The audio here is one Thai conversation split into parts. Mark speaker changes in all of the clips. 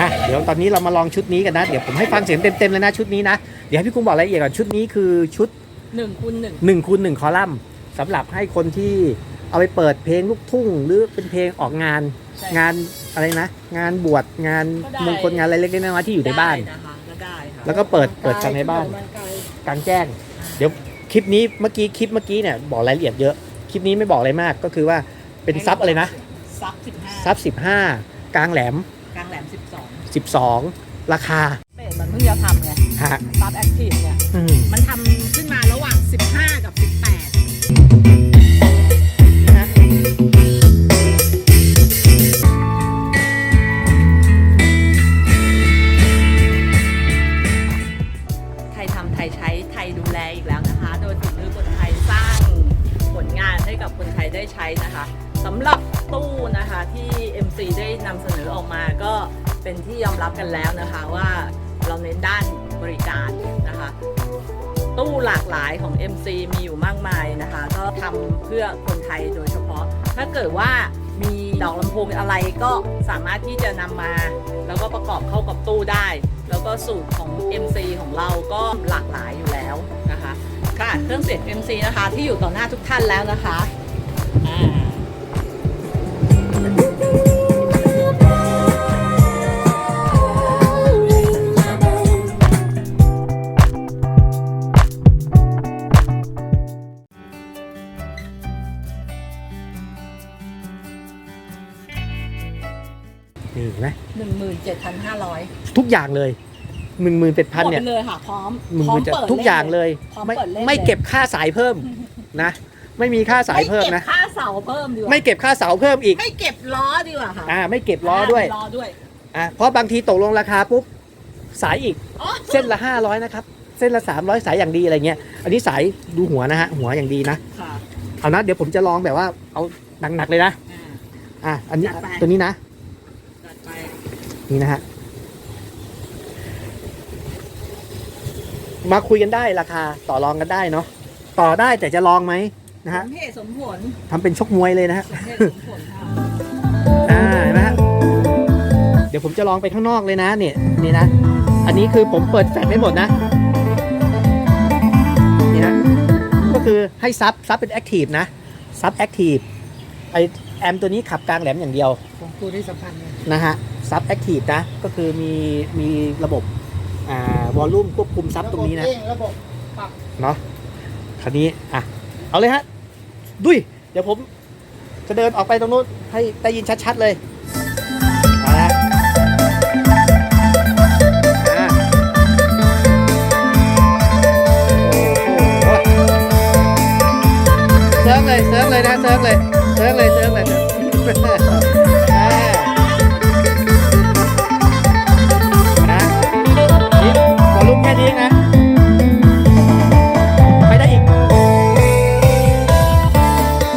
Speaker 1: อะเดี๋ยวตอนนี้เรามาลองชุดนี้กันนะ เดี๋ยวผมให้ฟังเสียงเต็มๆเลยนะชุดนี้นะ เดี๋ยวให้พี่กุ้งบอกรายละเอียดก่อนชุดนี้คือชุด
Speaker 2: หนึ่งคูณหนึ่ง
Speaker 1: 1คูณ1คอลัมน์สำหรับให้คนที่เอาไปเปิดเพลงลูกทุ่ง หรือเป็นเพลงออกงาน
Speaker 2: ใช่
Speaker 1: งานอะไรนะ งานบวชงาน
Speaker 2: ก็ได้
Speaker 1: มงคลงานอะไรเล็กๆน้อยๆที่อยู่ในบ้าน
Speaker 2: ได้นะคะก็ได้ค่ะ
Speaker 1: แล้วก็เปิดเปิดกันในบ้าน
Speaker 2: มันไกล
Speaker 1: กลางแจ้ง เดี๋ยวคลิปนี้เมื่อกี้คลิปเมื่อกี้เนี่ยบอกรายละเอียดเยอะ คลิปนี้ไม่บอกอะไรมากก็คือว่าเป็นซับอะไรนะ
Speaker 2: ซับสิบห้า
Speaker 1: ซับ15 กลางแหลม 12 ราคา
Speaker 2: เป็ดมันเพิ่งจะทำไง
Speaker 1: ฮะ
Speaker 2: ซับแอคทีฟเนี่ย
Speaker 1: อืม
Speaker 2: มันทำ ว่าเราเน้นด้านบริการนะคะ ตู้หลากหลายของ MC มีอยู่มากมายนะคะ ก็ทำเพื่อคนไทยโดยเฉพาะ ถ้าเกิดว่ามีดอกลำโพงอะไรก็สามารถที่จะนำมา แล้วก็ประกอบเข้ากับตู้ได้ แล้วก็สูตรของ MC ของเราก็หลากหลายอยู่แล้วนะคะค่ะเครื่องเสียง MC นะคะที่อยู่ต่อหน้าทุกท่านแล้วนะคะอ่า
Speaker 1: นี่เห็นไหม
Speaker 2: หนึ่งหมื่นเจ็ดพันห้าร้อย
Speaker 1: ทุกอย่างเลยหนึ่งหมื่นเจ็ดพันเนี่ย
Speaker 2: เลยค่ะพร้อม
Speaker 1: มึง
Speaker 2: พร้อม
Speaker 1: จะ
Speaker 2: เปิด
Speaker 1: ทุกอย่างเลย
Speaker 2: พร้อม
Speaker 1: ไม่
Speaker 2: เปิดเล่น
Speaker 1: ไม่เก็บค่าสายเพิ่มนะ ไม่มีค่าสายเพิ่มนะ
Speaker 2: ไก็บค่าเสาเพิ่มดีกว่า
Speaker 1: ไม่เก็บค่าเสาเพิ่มอีก
Speaker 2: ไม่เก็บล้อดีกว่าค่ะ
Speaker 1: อ่าไม่เก็บล้อด้วย
Speaker 2: ล้อด้วย
Speaker 1: อ่าเพราะบางทีตกลงราคาปุ๊บสายอีก
Speaker 2: อ๋อ
Speaker 1: เส้นละ500นะครับเส้นละ300สายอย่างดีอะไรเงี้ย อันนี้สายดูหัวนะฮะหัวอย่างดีนะ
Speaker 2: ค่ะ
Speaker 1: เอานะเดี๋ยวผมจะลองแบบว่าเอาหนักๆเลยนะ
Speaker 2: อ่า
Speaker 1: อะอันนี้
Speaker 2: จัดไป
Speaker 1: ตัวนี้นะ
Speaker 2: จัดไป
Speaker 1: นี่นะฮะมาคุยกันได้ราคาต่อรองกันได้เนาะต่อได้แต่จะลองไหมนะ
Speaker 2: ส
Speaker 1: ฮะ
Speaker 2: มเหตุสมผล
Speaker 1: ทำเป็นชกมวยเลยนะฮะ
Speaker 2: สมเหตุสมผลค่ะ
Speaker 1: อ่าเห็นไหมฮะเดี๋ยวผมจะลองไปข้างนอกเลยนะเนี่ยนี่นะ อันนี้คือผมเปิดแฟลชไม่หมดนะ นี่นะ ก็คือให้ซับซับเป็นแอคทีฟนะซับแอคทีฟไอ แอมตัวนี้ขับกลางแหลมอย่างเดียว
Speaker 2: ของตัวที่สำคัญเลย
Speaker 1: นะฮะซับแอคทีฟนะ ก็คือมีมีระบบอ่าวอลลุ่มควบคุมซับตรงนี้นะ
Speaker 3: ระบบปรับ
Speaker 1: เนาะคราวนี้ อะ เอาเลยฮะ ดุยเดี๋ยวผมจะเดินออกไปตรงนู้นให้ได้ยินชัดๆเลย เอาละอะโอ้โหเซิร์ฟเลย เซิร์ฟเลยนะ เซิร์ฟเลยเซิร์ฟเลยเซิร์ฟเลยเซิร์ฟอ่านะนี่วอลลุ่มแค่ดีนะไปได้อีก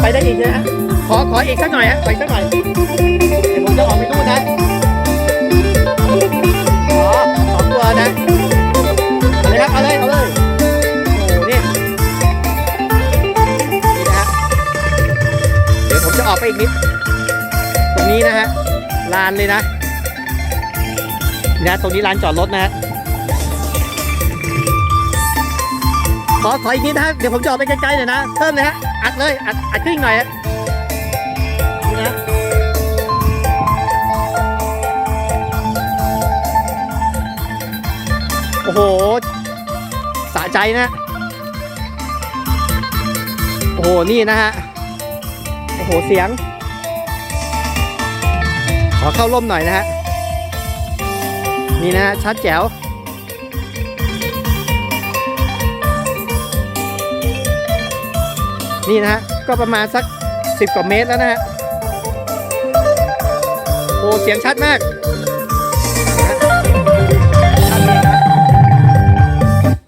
Speaker 1: ไปได้อีกนะขอ ขออีกสักหน่อยฮะขออีกสักหน่อยเดี๋ยวผมจะออกไปนู่นนะ ไปอีกนิด ตรงนี้นะฮะลานเลยนะนี่นะตรงนี้ลานจอดรถนะฮะขอขออีกนิดนะเดี๋ยวผมจออกไปไกลๆหน่อยนะเพิ่มเลยฮะอัดเลยอัดอัดขึ้นหน่อยฮะนี่นะโอ้โหสะใจนะ โอ้โห นี่นะฮะ โอ้โหเสียง ขอเข้าร่มหน่อยนะฮะ นี่นะฮะชัดแจ๋วนี่นะฮะ ก็ประมาณสัก 10 กว่าเมตรแล้วนะฮะ โอ้เสียงชัดมากชัดเลยนะ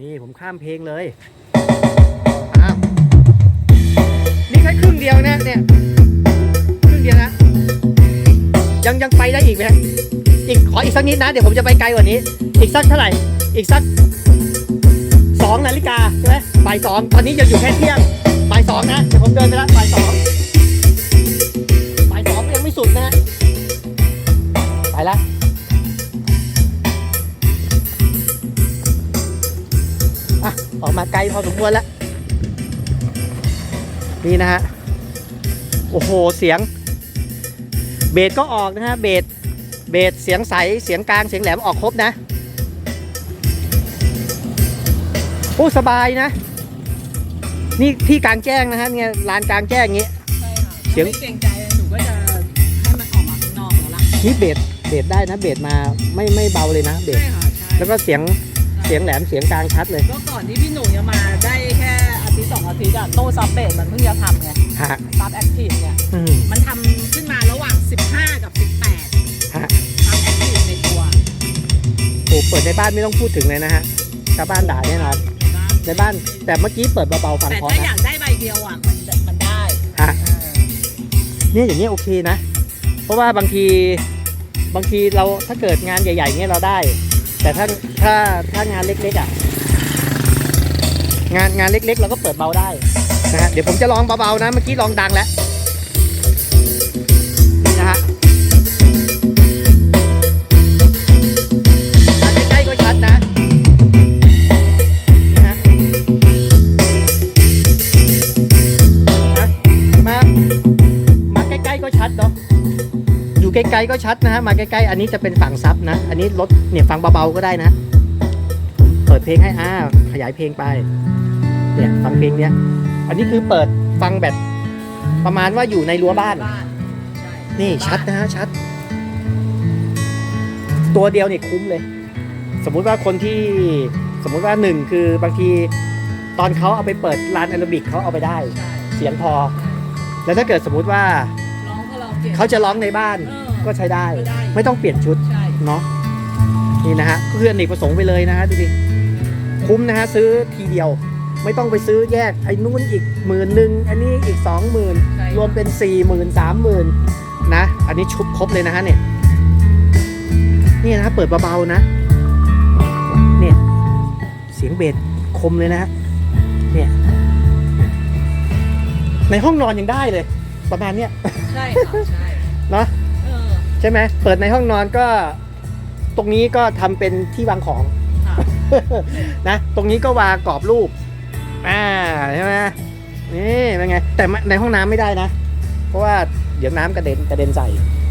Speaker 1: นี่ผมข้ามเพลงเลย นี่แค่ครึ่งเดียวนะเนี่ยครึ่งเดียวนะ ยังยังไปได้อีกไหมอีกขออีกสักนิดนะ เดี๋ยวผมจะไปไกลกว่านี้ อีกสักเท่าไหร่ อีกสักสองนาฬิกาใช่ไหมบ่ายสองตอนนี้ยังอยู่แค่เที่ยงบ่ายสองนะ เดี๋ยวผมเดินไปละบ่ายสองบ่ายสองยังไม่สุดนะ ไปละอะออกมาไกลพอสมควรแล้ว นี่นะฮะ โอ้โห เสียง เบสก็ออกนะฮะ เบส เบส เสียงใส เสียงกลาง เสียงแหลมออกครบนะ โอ้ สบายนะ นี่ที่กลางแจ้งนะฮะ เนี่ยลานกลางแจ้งอย่างงี้
Speaker 2: ใช่ค่ะ
Speaker 1: เสียง
Speaker 2: ไม่เกรงใจหนูก็จะให้มันออกมาข้างนอกแล้วล่ะ
Speaker 1: นี่เบส เบสได้นะ เบสมาไม่ไม่เบาเลยนะ เบส
Speaker 2: ใช่ค่ะใช่
Speaker 1: แล้วก็เสียง เสียงแหลม เสียงกลางชัดเลย
Speaker 2: ก็ก่อนที่พี่หนุ่ยจะมาได้แค่ อาทิตย์สองอาทิตย์อะโต้ซับเบสมันเพิ่งจะทำไง
Speaker 1: ฮะ
Speaker 2: ซับแอคทีฟเนี่ย
Speaker 1: อืม
Speaker 2: มันทำขึ้นมาระหว่าง 15 กับ 18
Speaker 1: ฮะ
Speaker 2: ซับแอคทีฟในตัว
Speaker 1: โอ้เปิดในบ้านไม่ต้องพูดถึงเลยนะฮะชาวบ้านด่าแน่นอนในบ้านแต่เมื่อกี้เปิดเบาๆฟัง
Speaker 2: แต่
Speaker 1: เพราะ
Speaker 2: ถ้าอ
Speaker 1: นะ
Speaker 2: ยากได้ใบเดียวอะมันมันได้
Speaker 1: ฮะ
Speaker 2: เออ
Speaker 1: เนี่ยอย่างเงี้ยโอเคนะ เพราะว่าบางทีบางทีเราถ้าเกิดงานใหญ่ ๆเงี้ยเราได้ แต่ถ้าถ้าถ้างานเล็กๆอะ งานงานเล็กๆ เราก็เปิดเบาได้นะฮะเดี๋ยวผมจะลองเบาๆนะเมื่อกี้ลองดังแล้วนี่นะฮะใกล้ๆก็ชัดนะนะฮะมามาใกล้ๆก็ชัดเนาะอยู่ไกลๆก็ชัดนะฮะมาใกล้ๆอันนี้จะเป็นฝั่งซับนะ อันนี้ลดเนี่ยฟังเบาๆก็ได้นะ เปิดเพลงให้อ่าขยายเพลงไป เนี่ยฟังเพลงเนี้ย อันนี้คือเปิดฟังแบบประมาณว่าอยู่ในรั้วบ้าน
Speaker 2: บ้านใช่
Speaker 1: นี่ชัดนะฮะชัด ตัวเดียวเนี่ยคุ้มเลย สมมุติว่าคนที่สมมุติว่าหนึ่งคือบางทีตอนเขาเอาไปเปิดร้านแอโรบิกเขาเอาไปได้
Speaker 2: ใช่
Speaker 1: เสียงพอ แล้วถ้าเกิดสมมุติว่า
Speaker 2: ร้องก็ร้องเก่ง
Speaker 1: เขาจะร้องในบ้าน
Speaker 2: เออ
Speaker 1: ก็ใช้ได้
Speaker 2: ก็ได้
Speaker 1: ไม่ต้องเปลี่ยนชุด
Speaker 2: ใช่
Speaker 1: เนาะนี่นะฮะก็คืออเนกประสงค์ไปเลยนะฮะดูดิคุ้มนะฮะซื้อทีเดียว ไม่ต้องไปซื้อแยกไอ้นู้นอีกหมื่นหนึ่งอันนี้อีกสองหมื่น
Speaker 2: ใช่
Speaker 1: รวมเป็นสี่หมื่นสามหมื่นนะ อันนี้ชุดครบเลยนะฮะเนี่ยนี่นะฮะเปิดเบาๆนะ เนี่ยเสียงเบสคมเลยนะฮะเนี่ยในห้องนอนยังได้เลย ประมาณเนี้ย
Speaker 2: ใช่ค่ะใช่
Speaker 1: เนาะ
Speaker 2: เออ
Speaker 1: ใช่ไหมเปิดในห้องนอนก็ ตรงนี้ก็ทำเป็นที่วางของ
Speaker 2: ค่ะ
Speaker 1: นะ ตรงนี้ก็วางกรอบรูป อ่าใช่ไหมนี่เป็นไง แต่ในห้องน้ำไม่ได้นะ เพราะว่าเดี๋ยวน้ำกระเด็นกระเด็นใส่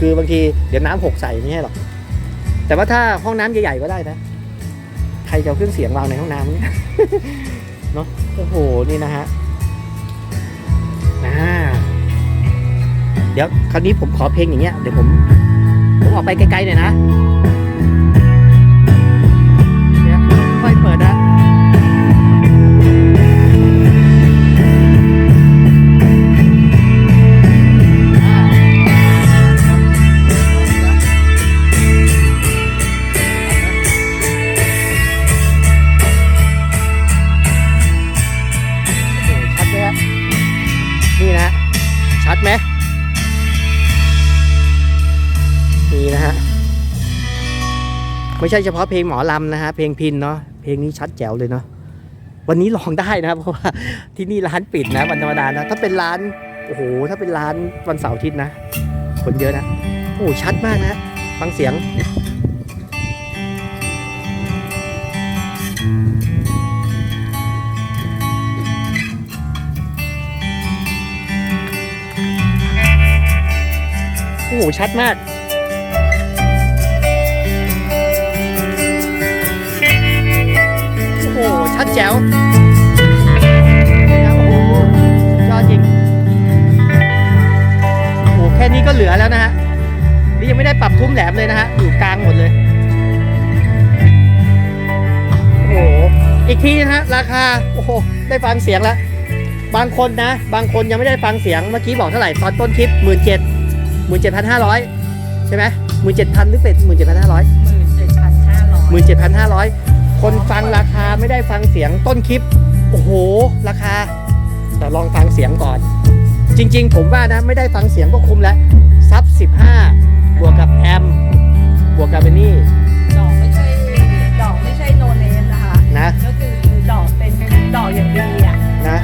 Speaker 1: คือบางทีเดี๋ยวน้ำหกใส่ไม่ใช่หรอกแต่ว่าถ้าห้องน้ำใหญ่ๆก็ได้นะใครจะเครื่องเสียงวางในห้องน้ำเนี่ยเนาะโอ้โหนี่นะฮะอ่าเดี๋ยวคราวนี้ผมขอเพลงอย่างเงี้ยเดี๋ยวผมผมออกไปไกลๆหน่อยนะ ช่เฉพาะเพลงหมอลำนะฮะเพลงพินเนาะเพลงนี้ชัดแจ๋วเลยเนาะวันนี้ลองได้นะเพราะว่าที่นี่ร้านปิดนะวันธรรมดานะถ้าเป็นร้านโอ้โหถ้าเป็นร้านวันเสาร์อาทิตย์นะ คนเยอะนะโอ้โหชัดมากนะฟังเสียงโอ้โหชัดมาก ชัดแจ๋วโอ้โหสุดยอดจริง โอ้โห แค่นี้ก็เหลือแล้วนะฮะ นี่ยังไม่ได้ปรับทุ้มแหลมเลยนะฮะ อยู่กลางหมดเลย โอ้โห อีกทีนะฮะ ราคา โอ้โห ได้ฟังเสียงแล้ว บางคนนะ บางคนยังไม่ได้ฟังเสียง เมื่อกี้บอกเท่าไหร่ตอนต้นคลิปหมื่นเจ็ดหมื่นเจ็ดพันห้าร้อยใช่ไหมหมื่นเจ็ดพันหรือเป็นหมื่นเจ็ดพันห้าร้อย
Speaker 2: หมื่นเจ็ดพันห้าร้อย
Speaker 1: หมื่นเจ็ดพันห้าร้อยคนฟังราคาไม่ได้ฟังเสียงต้นคลิป โอ้โห ราคา แต่ลองฟังเสียงก่อน จริง ๆ ผมว่านะไม่ได้ฟังเสียงก็คุ้มแล้วซับ 15 บวกกับแอมป์บวกกับเบนนี่
Speaker 2: ดอกไม่ใช่ดอกไม่ใช่โนเนมนะคะ
Speaker 1: นะ
Speaker 2: ก็คือดอกเป็นดอกอย่างดีอะ
Speaker 1: นะ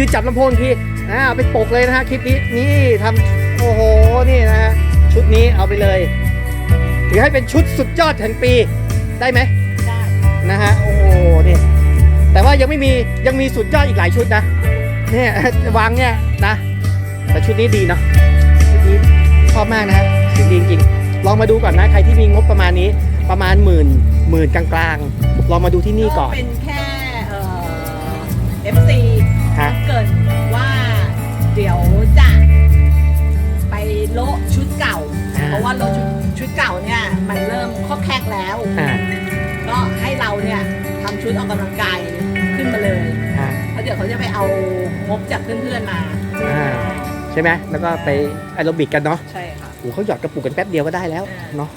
Speaker 1: ยืนจับลำโพงทีเออ่าเอาไปปกเลยนะฮะคลิปนี้นี่ทำโอ้โหนี่นะฮะชุดนี้เอาไปเลยถือให้เป็นชุดสุดยอดแห่งปีได้ไหม
Speaker 2: ได้
Speaker 1: นะฮะโอ้โหนี่แต่ว่ายังไม่มียังมีสุดยอดอีกหลายชุดนะเนี่ยวางเนี่ยนะแต่ชุดนี้ดีเนาะชุดนี้ชอบมากนะฮะเสียงดีจริงๆลองมาดูก่อนนะใครที่มีงบประมาณนี้ประมาณหมื่นหมื่นกลางๆลองมาดูที่นี่ก่อน
Speaker 2: เป็นแค่เอ่อ FC
Speaker 1: ฮะ
Speaker 2: เกรินว่าเดี๋ยวจะไปโละชุดเก่า
Speaker 1: อ่า
Speaker 2: เพราะว่าโละชุดชุดเก่าเนี่ย มันเริ่มข้อแคกแล้ว
Speaker 1: อ่า
Speaker 2: ก็ให้เราเนี่ยทำชุดออกกำลังกายขึ้นมาเลย
Speaker 1: อ่า
Speaker 2: เพราะเดี๋ยวเขาจะไปเอางบจากเพื่อนๆมา
Speaker 1: อ่าใช่ไหมแล้วก็ไปแอโรบิกกันเนาะ
Speaker 2: ใช่ค่ะ
Speaker 1: โอ้เขาหยอดกระปุกกันแป๊บเดียวก็ได้แล้ว
Speaker 2: อ่า
Speaker 1: เนาะ